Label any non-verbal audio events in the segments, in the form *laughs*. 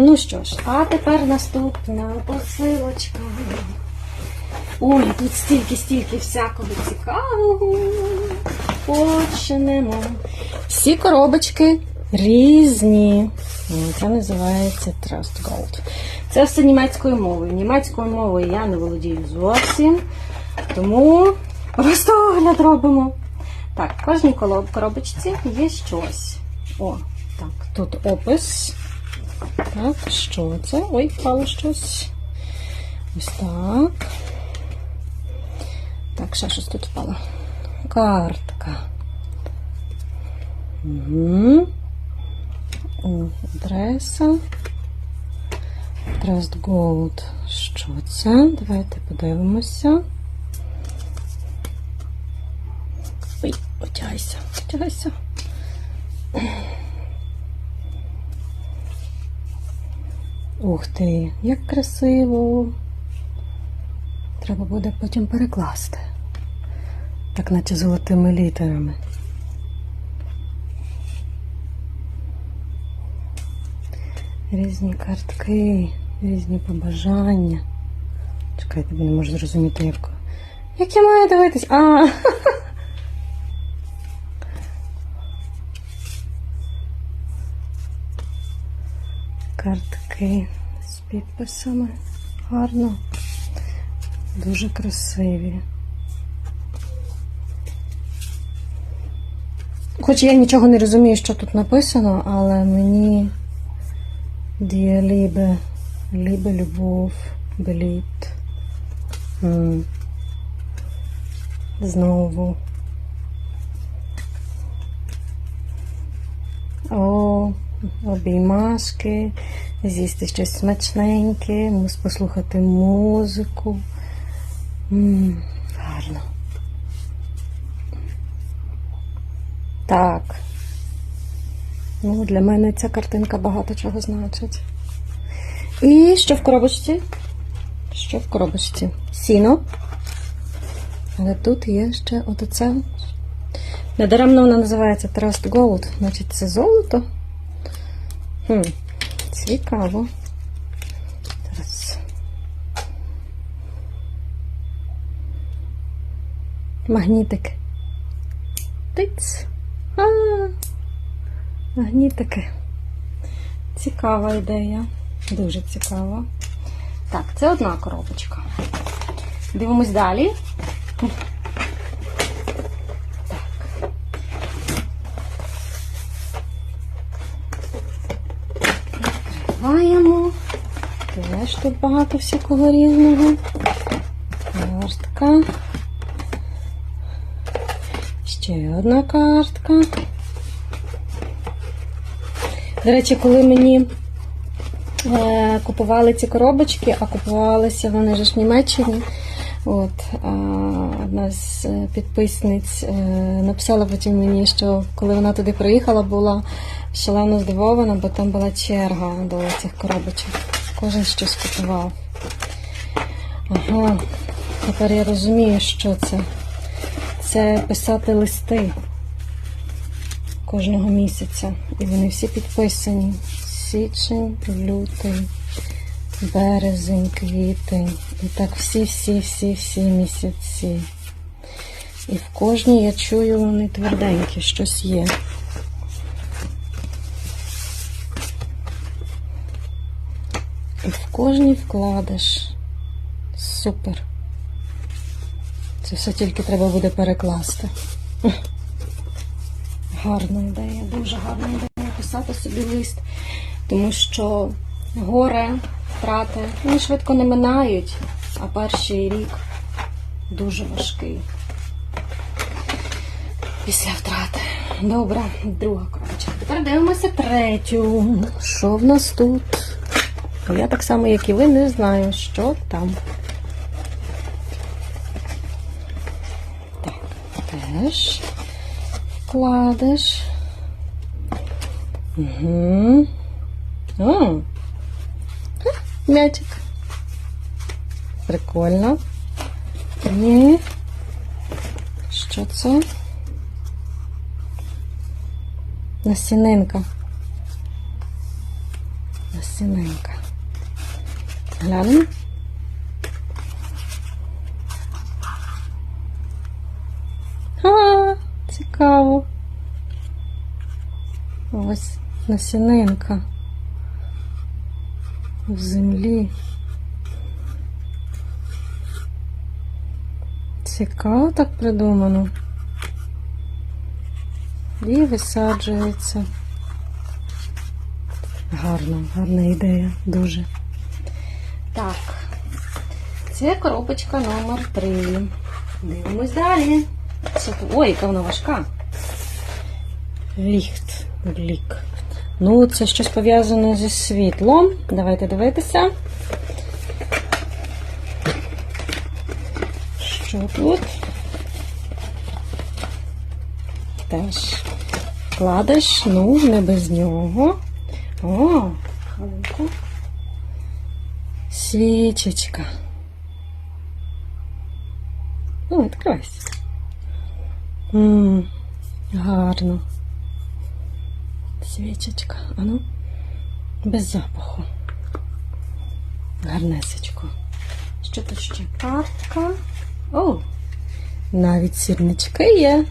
Ну що ж, а тепер наступна посилочка. Ой, тут стільки-стільки всякого цікавого. Почнемо. Всі коробочки різні. Це називається Trust Gold. Це все німецькою мовою. Німецькою мовою я не володію зовсім. Тому просто огляд робимо. Так, в кожній коробочці є щось. О, так, тут опис. Так, що це? Ой, впало щось. Ось так. Так, ще щось тут впало. Картка. Угу. Адреса. Trust Gold. Що це? Давайте подивимося. Ой, одягайся, одягайся. Ух ти, як красиво. Треба буде потім перекласти. Так наче золотими літерами. Різні картки, різні побажання. Чекайте, не можу зрозуміти, як. Як я маю дивитись? А! *laughs* Картки з підписами. Гарно. Дуже красиві. Хоч я нічого не розумію, що тут написано, але мені Дія Лібе, любов, беліт. Знову. О, обіймашки, з'їсти щось смачненьке, послухати музику. М, гарно. Так. Ну, для мене ця картинка багато чого значить. І що в коробочці? Що в коробочці? Сіно. Але тут є ще от оце. Недаремно вона називається Trust Gold, значить це золото. Хм, цікаво. Зараз. Магнітик. Тиць. А, магнітики. Цікава ідея. Дуже цікава. Так, це одна коробочка. Дивимось далі. Тут багато всякого різного. Картка. Ще одна картка. До речі, коли мені е, купували ці коробочки, а купувалися вони ж в Німеччині. От, а, одна з е, підписниць е, написала потім мені, що коли вона туди приїхала, була шалено здивована, бо там була черга до цих коробочок. Кожен щось купував. Ага, тепер я розумію, що це. Це писати листи кожного місяця. І вони всі підписані. Січень, лютий, березень, квітень. І так всі-всі-всі-всі місяці. І в кожній я чую вони тверденькі, щось є. І в кожній вкладеш. Супер. Це все тільки треба буде перекласти. *laughs* Гарна ідея, дуже гарна ідея писати собі лист, тому що горе, втрати, вони швидко не минають, а перший рік дуже важкий. Після втрати. Добре, друга коробочка. Тепер дивимося третю. Що в нас тут? Бо Я так само, як і ви, не знаю, що там. Так, теж вкладеш. Угу. О, м'ячик. Прикольно. І що це? Насінинка. насінинка. Глянемо. А, цікаво. Ось насінинка в землі. Цікаво так придумано. І висаджується. Гарно, гарна ідея, дуже. Так, це коробочка номер 3. Дивимось далі. Ой, яка вона важка. Ліхт. Лік. Ну, це щось пов'язане зі світлом. Давайте дивитися. Що тут? Теж кладеш, ну, не без нього. О, хвилинку. Свічечка. Ну, відкривайся. Ммм, гарно. Свічечка. А ну, без запаху. Гарнесечко. Що тут ще? Картка. О, навіть сірнички є.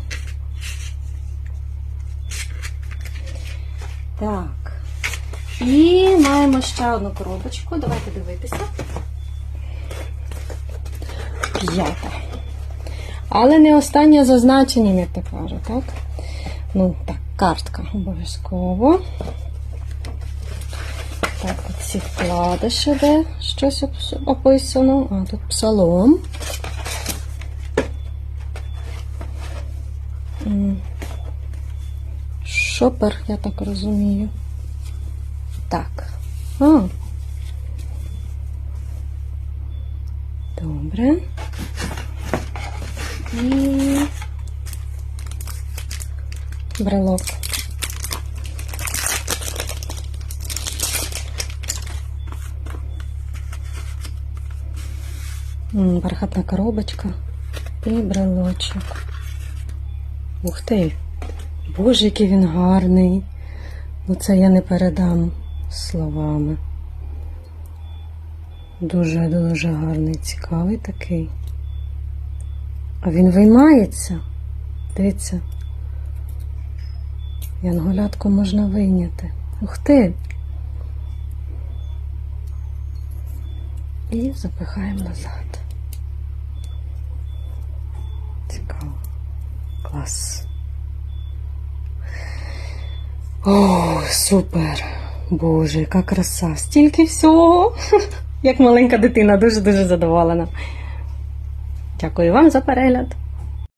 Так. І маємо ще одну коробочку. Давайте дивитися. П'ята. Але не останнє за значенням, як ти кажуть, так? Ну, так, картка обов'язково. Так, оці вкладиші, де щось описано. А, тут псалом. Шопер, я так розумію. Так. А. Добре. І брелок. Бархатна коробочка і брелочок. Ух ти! Боже, який він гарний. Ну це я не передам словами. Дуже-дуже гарний, цікавий такий. А він виймається. Дивіться. Янголятку можна вийняти. Ух ти! І запихаємо назад. Цікаво. Клас. О, супер! Боже, яка краса! Стільки всього! *laughs* Як маленька дитина, дуже-дуже задоволена. Дякую вам за перегляд.